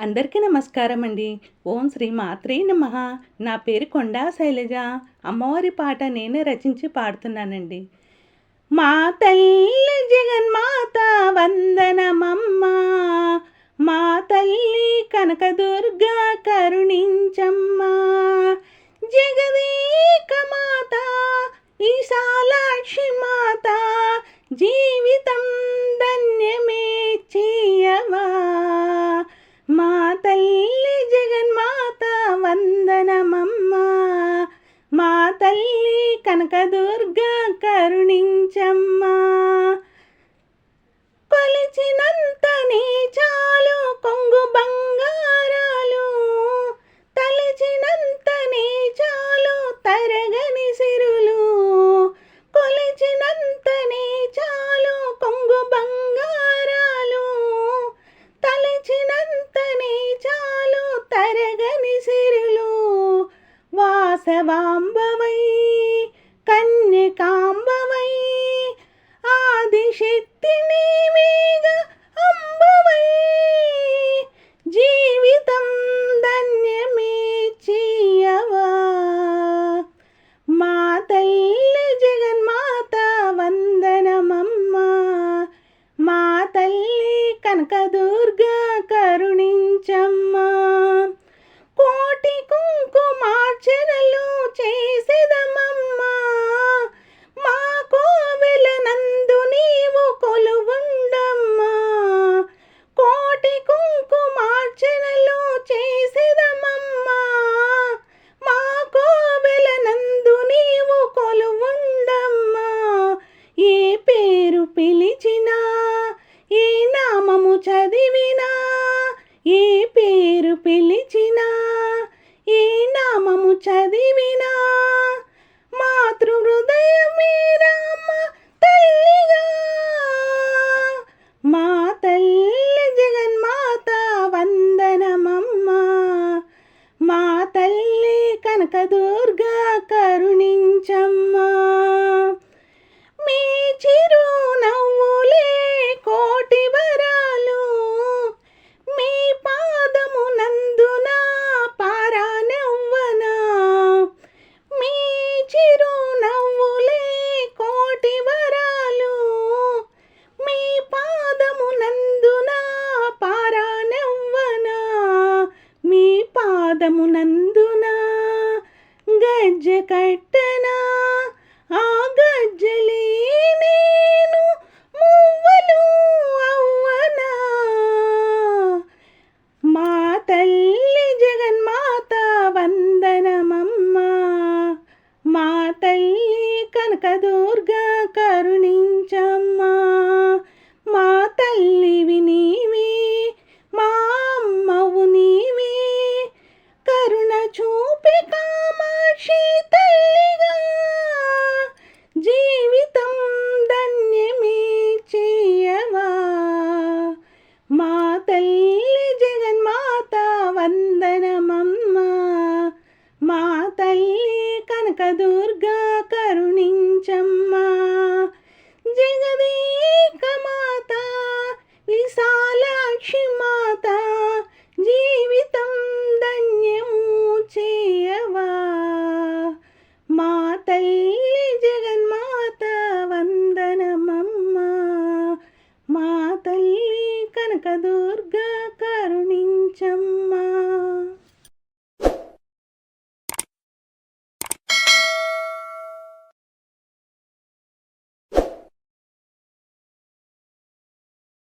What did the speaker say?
అందరికీ నమస్కారం అండి. ఓం శ్రీ మాత్రే నమ. నా పేరు కొండా శైలజ. అమ్మవారి పాట నేనే రచించి పాడుతున్నానండి. మా తల్లి జగన్మాత వందనమమ్మ. మా తల్లి కనకదుర్గ కరుణించమ్మా. జగదీక మాత ఈశాలాక్షి మాత జీ తల్లి కనకదుర్గ కరుణించమ్మా. కొలిచినంతనే చాలు కొంగు బంగారాలు. తలిచినంతనే చాలు తరగని సిరులు. కొలిచినంతనే చాలు కొంగు బంగారాలు. తలిచినంతనే చాలు తరగని సిరులు. వాసవాంబ మా తల్లి కనకదుర్గ కరుణించమ్మా. పాదమునందున గజ్జ కట్ కనకదుర్గా కరుణించమ్మా. జగదీక మాత విశాలాక్షి మాత జీవితం ధన్యము చేయవా. మా తల్లి జగన్మాత వందనమమ్మా. మా తల్లి కనకదుర్గా కరుణించమ్మా.